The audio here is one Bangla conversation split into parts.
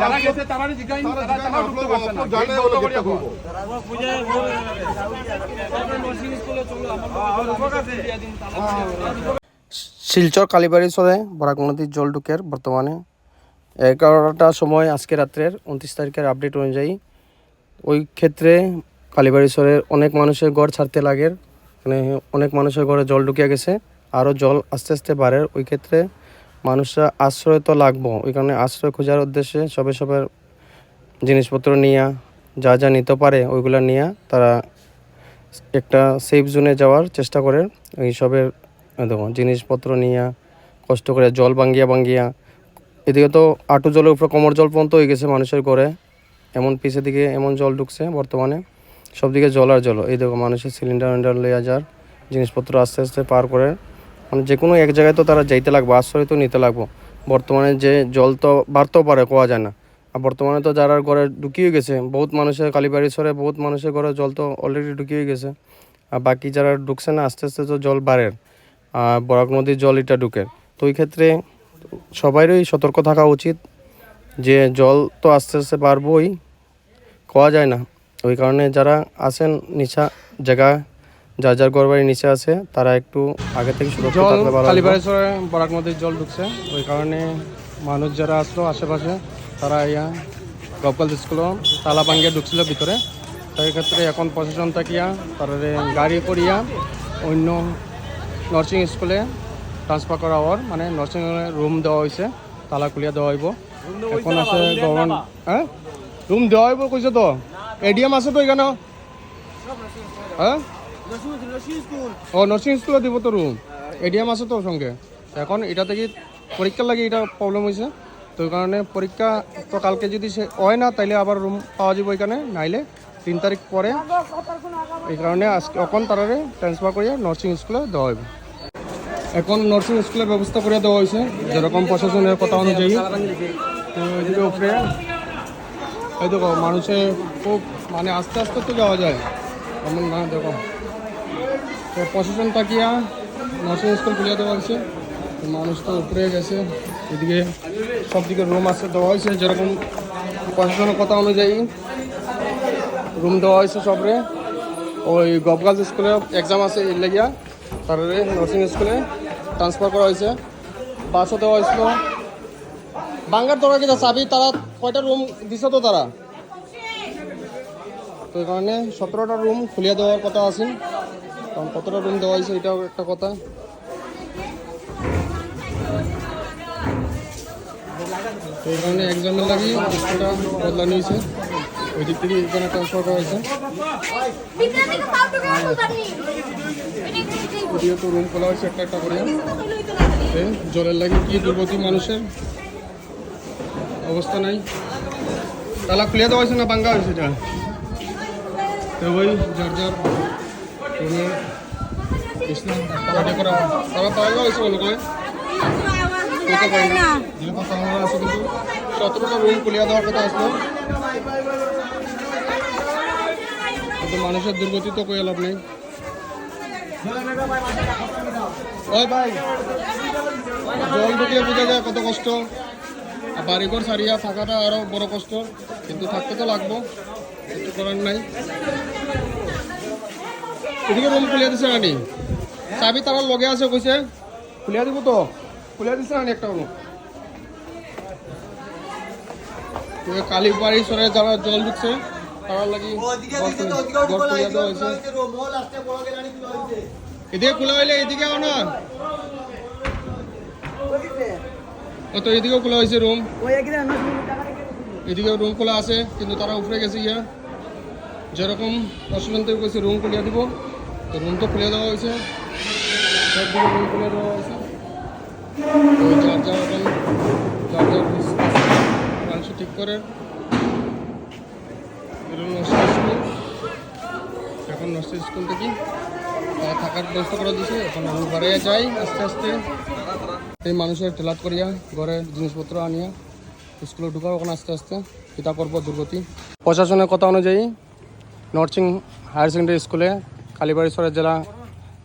যারা গেছে তারা জিজ্ঞাসা তারা পারছে না। জানে বলে শিলচর কালীবাড়ি চলে বরাক নদীর জল ঢুকের বর্তমানে। এগারোটা সময় আজকে রাত্রের উনত্রিশ তারিখের আপডেট অনুযায়ী ওই ক্ষেত্রে কালীবাড়ি সরের অনেক মানুষের ঘর ছাড়তে লাগের। মানে অনেক মানুষের ঘরে জল ঢুকিয়ে গেছে। আরও জল আস্তে আস্তে বাড়ে ওই ক্ষেত্রে মানুষরা আশ্রয় তো লাগবো, ওই কারণে আশ্রয় খোঁজার উদ্দেশ্যে সবে সবের জিনিসপত্র নিয়ে, যা যা নিতে পারে ওইগুলো নিয়ে তারা একটা সেফ জোনে যাওয়ার চেষ্টা করে। এইসবের দেখো, জিনিসপত্র নিয়ে, কষ্ট করে জল বাঙ্গিয়া বাঙ্গিয়া এদিকে তো আটু জলের উপরে কোমর জল পর্যন্ত হয়ে গেছে মানুষের ঘরে। এমন পিছের দিকে এমন জল ঢুকছে বর্তমানে সব দিকে জল আর জল। এই দেখো, মানুষের সিলিন্ডার উইন্ডার লইয়া যার জিনিসপত্র আস্তে আস্তে পার করে মানে যে কোনো এক জায়গায় তো তারা যাইতে লাগবে, আশ্রয় তো নিতে লাগবো। বর্তমানে যে জল তো বাড়তেও পারে, কোয়া যায় না। আর বর্তমানে তো যারা ঘরে ঢুকিয়ে গেছে, বহুত মানুষের কালীবাড়ি সরে বহুত মানুষের ঘরে জল তো অলরেডি ঢুকিয়ে গেছে। আর বাকি যারা ঢুকছে না, আস্তে আস্তে তো জল বাড়ের আর বরাক নদীর জল এটা ঢুকে। তো ওই ক্ষেত্রে সবাইরই সতর্ক থাকা উচিত যে জল তো আস্তে আস্তে বাড়বই, কোয়া যায় না। ওই কারণে যারা আছেন, নিচা জায়গা যার যার ঘর বাড়ির নিচে আছে তারা একটু আগে থেকে সুরক্ষিত থাকলে ভালো বরাক নদীর জল ঢুকছে। ওই কারণে মানুষ যারা আসলো আশেপাশে তারা ইয়া গপকাল স্কুল তালা ভাঙ্গিয়া ঢুকছিল ভিতরে। সেই ক্ষেত্রে এখন প্রশাসন থাকিয়া তারা গাড়ি করিয়া অন্য নার্সিং স্কুলে ট্রান্সফার করা হওয়ার মানে নার্সিং রুম দেওয়া হয়েছে তালা খুলিয়া দেওয়া হইব। এখন আছে গভর্নমেন্ট হ্যাঁ? রুম দেওয়া হইব কইছে তো? এডিএম আছে তো এখানে হ্যাঁ? ও নার্সিং স্কুলে দিব তো এডিএম আছে তো সঙ্গে। এখন এটা থেকে পরীক্ষার লাগে এটা প্রবলেম হয়েছে তো কারণে পরীক্ষা তো কালকে যদি সে হয় না, তাইলে আবার রুম পাওয়া যাবে এখানে। নাইলে তিন তারিখ পরে। এই কারণে আজকে এখন তারারে ট্রান্সফার করিয়া নার্সিং স্কুলে দেওয়া হবে এখন নার্সিং স্কুলের ব্যবস্থা করে দেওয়া হয়েছে যেরকম প্রশাসনের কথা অনুযায়ী। তো এদিকে উপরে, এই দেখো মানুষের খুব মানে আস্তে আস্তে তো যাওয়া যায়। এমন না দেখো। প্রশাসন তাকিয়া নার্সিং স্কুল খুলিয়ে দেওয়া হয়েছে। তো মানুষ তো উপরে গেছে। এদিকে সব দিকে রুম আছে, দেওয়া হয়েছে। যেরকম প্রশাসনের কথা অনুযায়ী রুম দেওয়া হয়েছে সবরে। ওই গভগার্লস স্কুলে এক্সাম আছে এর লেগিয়া। তারপরে নার্সিং স্কুলে ট্রান্সফার করা হয়েছে। বাসও দেওয়া হয়েছিল। বাঙ্গার তোরা কিনা চাবি, তারা কয়টা রুম দিছে তো তারা? তো এই কারণে সতেরোটা রুম খুলিয়ে দেওয়ার কথা আছে। কারণ কতটা রুম দেওয়া হয়েছে এটাও একটা কথা। এই কারণে একজনের লাগি, কিছুটা বদলা নিয়েছে। ওই দিক থেকে এখানে ট্রান্সফার করা হয়েছে। তো রুম খোলা হয়েছে, একটা একটা করে। জলের লাগে কি দুর্গতি মানুষের? অবস্থা নাই। তালা খুলে দেওয়া হয়েছে না ভাঙ্গা হয়েছে এটা? তো ওই যার যার সতেরোটা রুম খুলিয়া দেওয়ার কথা আসলো। মানুষের দুর্গতি তো কই লাভ নেই। ওই ভাই, জল ঢুকলে বোঝা যায়, কত কষ্ট। আর বাড়িঘর সারিয়া থাকাটা আরও বড় কষ্ট। কিন্তু থাকতে তো লাগবো, কিছু করার নাই। এদিকে রুম খুলিয়া দিছে নানি চাবি তার লগে আছে কইছে খুলিয়া দিব তো। খুলিয়া দিছে নানি একটা রুম কালী বাড়ি সরে যারা জল ঢুকছে তারা লাগি এদিকে খোলা হইলে এদিকে আও না। ও তো এদিকেও খোলা হয়েছে রুম এদিকে রুম খোলা আছে কিন্তু তারা উপরে গেছে গিয়া। যেরকম থেকে কইছে রুম খুলিয়ে দিব। তো রুম তো খুলে দেওয়া হয়েছে। রুম খুলে দেওয়া হয়েছে। তো যার এখন যার মানুষ ঠিক করে। স্কুল এখন নর্সারি স্কুল থেকে থাকার ব্যবস্থা করে দিছে এখন আমি ঘরে যাই আস্তে আস্তে। এই মানুষের ঠেলাত করিয়া ঘরে জিনিসপত্র আনিয়া স্কুলে ঢুকার ওখানে আস্তে আস্তে। পিতা পর্ব দুর্গতি। প্রশাসনের কথা অনুযায়ী নরসিং হায়ার সেকেন্ডারি স্কুলে কালীবাড়িশ্বরের জেলা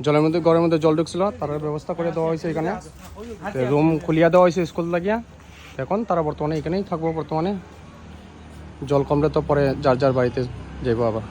জলের মধ্যে, ঘরের মধ্যে জল ঢুকছিল তার ব্যবস্থা করে দেওয়া হয়েছে এখানে। রুম খুলিয়া দেওয়া হয়েছে স্কুল লাগিয়া। এখন তারা বর্তমানে এখানেই থাকব, বর্তমানে। জল কমলে তো পরে যার যার বাড়িতে যাব আবার।